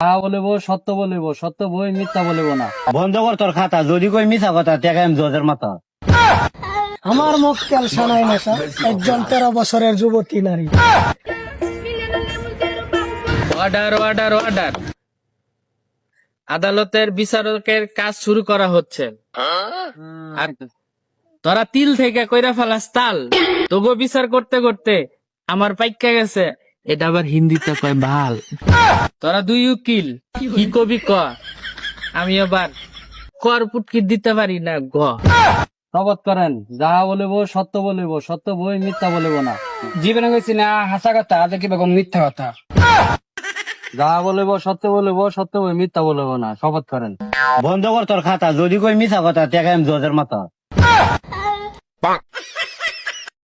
যা বলিব সত্য বলিব সত্য বই মিথ্যা বলিব না। বন্ধ কর তোর খাতা যদি কই মিছা কথা টেকা আমি জজের মাথা। আমার সানাই নেশা একজন তেরো বছরের যুবতী নারী। অর্ডার অর্ডার অর্ডার আদালতের বিচারকের কাজ শুরু করা হচ্ছে। আর তোরা তিল থেকে কইরা ফেলাস তাল। তবু বিচার করতে করতে আমার পাইকা গেছে। এটা আবার হিন্দিতে কয় ভালো তোরা দুই উকিল কি কবি ক? আমি আবার কর পুটকি দিতে পারি না গ। শপথ করেন যাহা বলিব সত্য বলিব সত্য বই মিথ্যা বলিব না। জীবনে কইছি না হাসা কথা আজ কি বেগম মিথ্যা কথা? যাহা বলিব সত্য বলিব সত্য বই মিথ্যা বলিব না। শপথ করেন। বন্ধ কর তোর খাতা যদি কই মিছা কথা টেকা আমি জজের মাথা।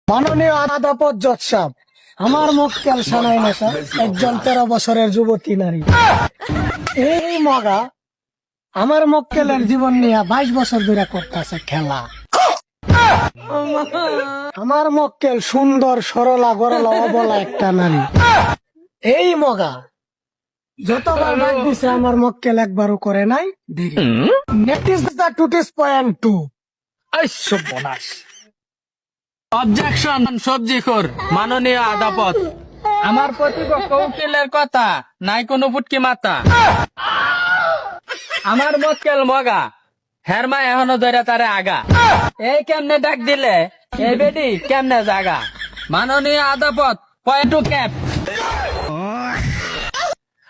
মাননীয় আদাপত জজ সাহেব। আমার মক্কেল সানাই নেশা একজন তেরো বছরের যুবতী নারী। এই মগা আমার মক্কেলের জীবন নিয়ে বাইশ বছর ধরে করতেছে খেলা। আমার মক্কেল সুন্দর সরলা গরলা অবলা একটা নারী। এই মগা যতবার ডাক দিছে আমার মক্কেল একবারও করে নাই দেরি নেটিস দা টুটিস পয়েন্ট টু সর্বনাশ। অবজেকশন সবজি খোর মাননীয় আদাপত আমার প্রতিপক্ষ উকিলের কথা নাই কোনো ফুটকি মাতা আমার মক্কেল মগা হেরমা এখনও ধরে তারে আগা এই কেমনে ডাক দিলে এই বেডি কেমনে জাগা মাননীয় আদাপত পয়েন্ট ক্যাপ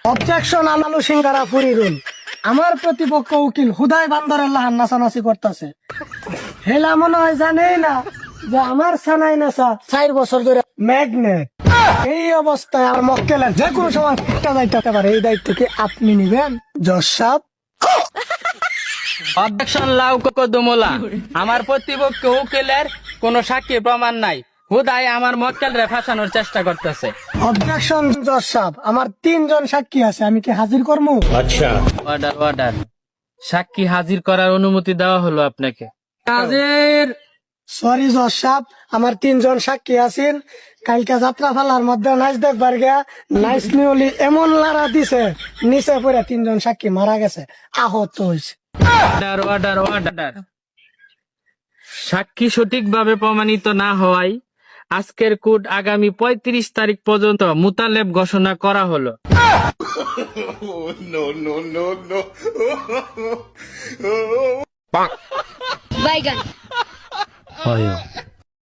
অবজেকশন আনালু সিঙ্গারা আমার প্রতিপক্ষ উকিল হুদাই বান্দরের লাহান নাচানাচি করতেছে হেলা মনে হয় জানেই না যে আমার সানাই নাচা চার বছর ধরে ম্যাগনেট এই অবস্থায় আমার মক্কেলের যে কোনো সময় ফিটটা যাইতে পারে এই দায়িত্ব কি আপনি নিবেন? জজ সাহেব। অবজেকশন লাউ কদমলা আমার প্রতিপক্ষ উকিলের কোন সাক্ষী প্রমাণ নাই। হুদাই আমার মক্কেল রে ফাঁসানোর চেষ্টা করতেছে। অবজেকশন জজ সাহেব। আমার তিনজন সাক্ষী আছে আমি কি হাজির করব অর্ডার অর্ডার সাক্ষী হাজির করার অনুমতি দেওয়া হলো আপনাকে। হাজির! সরি জজ সাহেব আমার তিনজন সাক্ষী আছেন। কালকে যাত্রা ফালার মধ্যে নাইচ দেখবার গিয়া নাইচ নিউলি এমন লারা দিছে নিচে পড়ে তিনজন সাক্ষী মারা গেছে আহত হয়েছে। অর্ডার অর্ডার অর্ডার সাক্ষী সঠিকভাবে প্রমাণিত না হওয়ায় আজকের কোর্ট আগামী পঁয়ত্রিশ তারিখ পর্যন্ত মুতালেব ঘোষণা করা হলো। Bye, guys. হয়